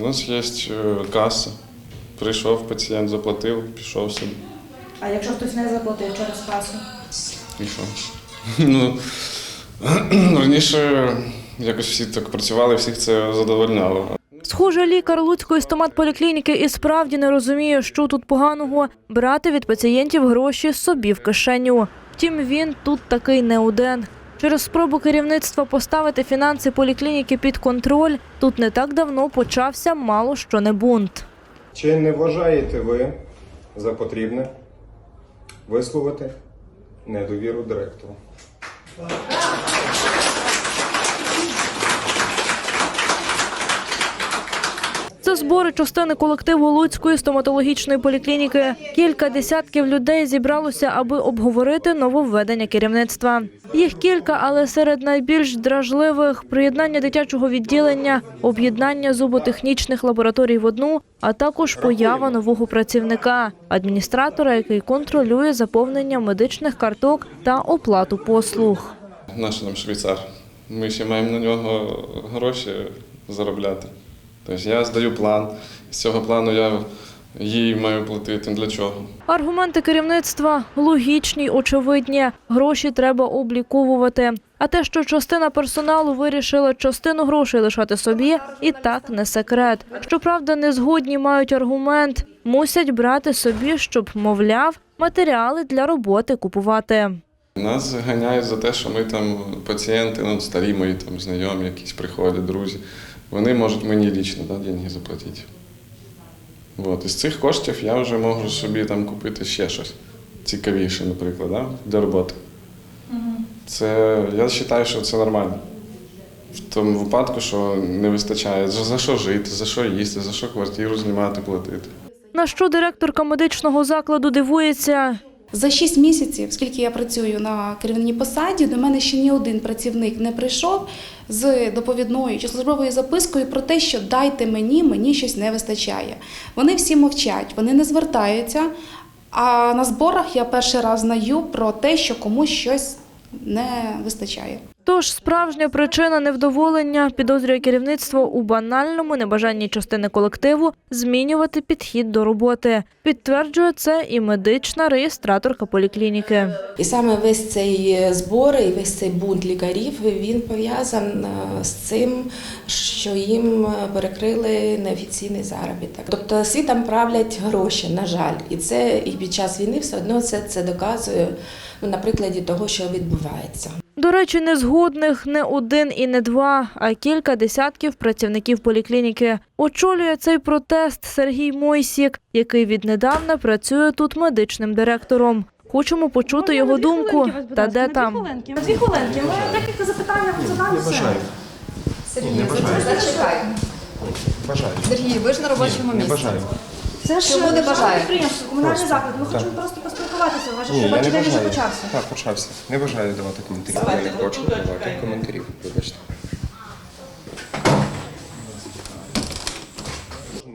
У нас є е, каса. Прийшов пацієнт, заплатив, пішов собі. А якщо хтось не заплатив через касу? І що? Ну, раніше якось всі так працювали, всіх це задовольняло. Схоже, лікар Луцької стоматполіклініки і справді не розуміє, що тут поганого брати від пацієнтів гроші собі в кишеню. Втім, він тут такий не один. Через спробу керівництва поставити фінанси поліклініки під контроль тут не так давно почався мало що не бунт. Чи не вважаєте ви за потрібне висловити недовіру директору? Збори частини колективу Луцької стоматологічної поліклініки. Кілька десятків людей зібралося, аби обговорити нововведення керівництва. Їх кілька, але серед найбільш дражливих приєднання дитячого відділення, об'єднання зуботехнічних лабораторій в одну, а також поява нового працівника адміністратора, який контролює заповнення медичних карток та оплату послуг. Наш нам швейцар. Ми ще маємо на нього гроші заробляти. Тобто я здаю план. З цього плану я їй маю платити. Для чого? Аргументи керівництва логічні, очевидні. Гроші треба обліковувати. А те, що частина персоналу вирішила частину грошей лишати собі, і так не секрет. Щоправда, незгодні мають аргумент, мусять брати собі, щоб, мовляв, матеріали для роботи купувати. Нас ганяють за те, що ми там пацієнти, ну, старі мої там знайомі, якісь приходять, друзі. Вони можуть мені лічно да, деньги заплатити. От. Із цих коштів я вже можу собі там купити ще щось цікавіше, наприклад, да, для роботи. Це, я вважаю, що це нормально. В тому випадку, що не вистачає за за що жити, за що їсти, за що квартиру знімати, платити. На що директорка медичного закладу дивується, За 6 місяців, скільки я працюю на керівній посаді, до мене ще ні один працівник не прийшов з доповідною чи службовою запискою про те, що дайте мені, мені щось не вистачає. Вони всі мовчать, вони не звертаються. А на зборах я перший раз знаю про те, що комусь щось не вистачає. Тож справжня причина невдоволення підозрює керівництво у банальному небажанні частини колективу змінювати підхід до роботи. Підтверджує це і медична реєстраторка поліклініки. І саме весь цей збор і весь цей бунт лікарів він пов'язан е, з цим, що їм перекрили неофіційний заробіток. Тобто світом правлять гроші, на жаль, і це і під час війни все одно це, це доказує ну, на прикладі того, що відбувається. До речі, незгодних не один і не два, а кілька десятків працівників поліклініки. Очолює цей протест Сергій Мойсік, який віднедавна працює тут медичним директором. Хочемо почути його думку. Та де там? На дві хвилинки. Ми декілька запитань задам. все. Сергій, зачекай. Бажаю. Сергій, ви ж на робочому Не місці. бажаю. Це ж державне бажає? підприємство, комунальний заклад. Ми хочемо просто поспілкуватися. Ваше Ні, я не вже бажаю. почався. Так, почався. Не бажаю давати коментарі. Я не хочу давати коментарів. Вибачте.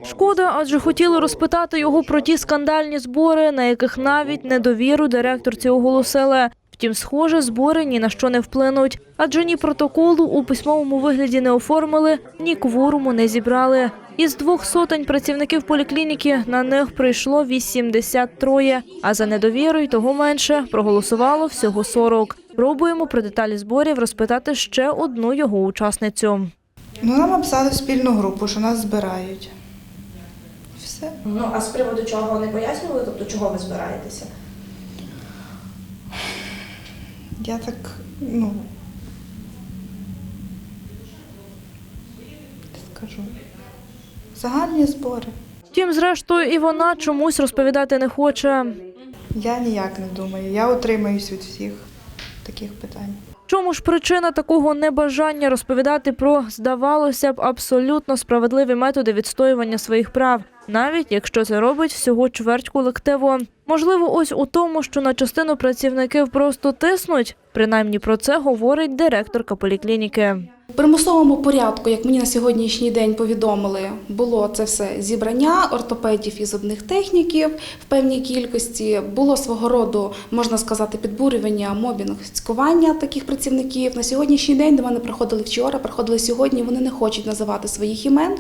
Шкода, адже хотіли розпитати його про ті скандальні збори, на яких навіть недовіру директорці оголосили. Втім, схоже, збори ні на що не вплинуть, адже ні протоколу у письмовому вигляді не оформили, ні кворуму не зібрали. Із двох сотень працівників поліклініки на них прийшло 83, а за недовірою того менше проголосувало всього 40. Пробуємо про деталі зборів розпитати ще одну його учасницю. Ну, нам написали в спільну групу, що нас збирають. Все. Ну, а з приводу чого не пояснювали? Тобто, чого ви збираєтеся? Я так, ну. Скажу. Загальні збори. Втім, зрештою, і вона чомусь розповідати не хоче. Я ніяк не думаю. Я утримаюсь від всіх таких питань. Чому ж причина такого небажання розповідати про, здавалося б, абсолютно справедливі методи відстоювання своїх прав, навіть якщо це робить всього чверть колективу? Можливо, ось у тому, що на частину працівників просто тиснуть. Принаймні про це говорить директорка поліклініки. В примусовому порядку, як мені на сьогоднішній день повідомили, було це все зібрання ортопедів і зубних техніків в певній кількості. Було свого роду, можна сказати, підбурювання, мобінг, цькування таких працівників. На сьогоднішній день до мене приходили вчора, приходили сьогодні. Вони не хочуть називати своїх імен.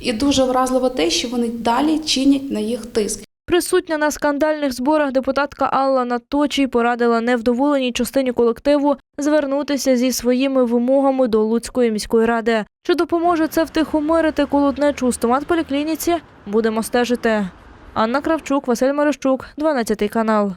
І дуже вразливо те, що вони далі чинять на їх тиск. Присутня на скандальних зборах депутатка Алла Наточій порадила невдоволеній частині колективу звернутися зі своїми вимогами до Луцької міської ради. Чи допоможе це втихомирити колотнечу у стоматполіклініці? Будемо стежити. Анна Кравчук, Василь Мерещук, 12 канал.